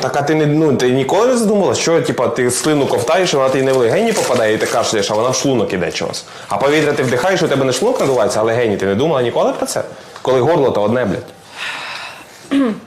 Так, а ти не ну ти ніколи не задумала, що типа ти слину ковтаєш, і вона тобі не в легені попадає, і ти кашляєш, а вона в шлунок іде чогось. А повітря ти вдихаєш, у тебе не шлунок надувається, а легені. Ти не думала ніколи про це? Коли горло, то одне, блядь.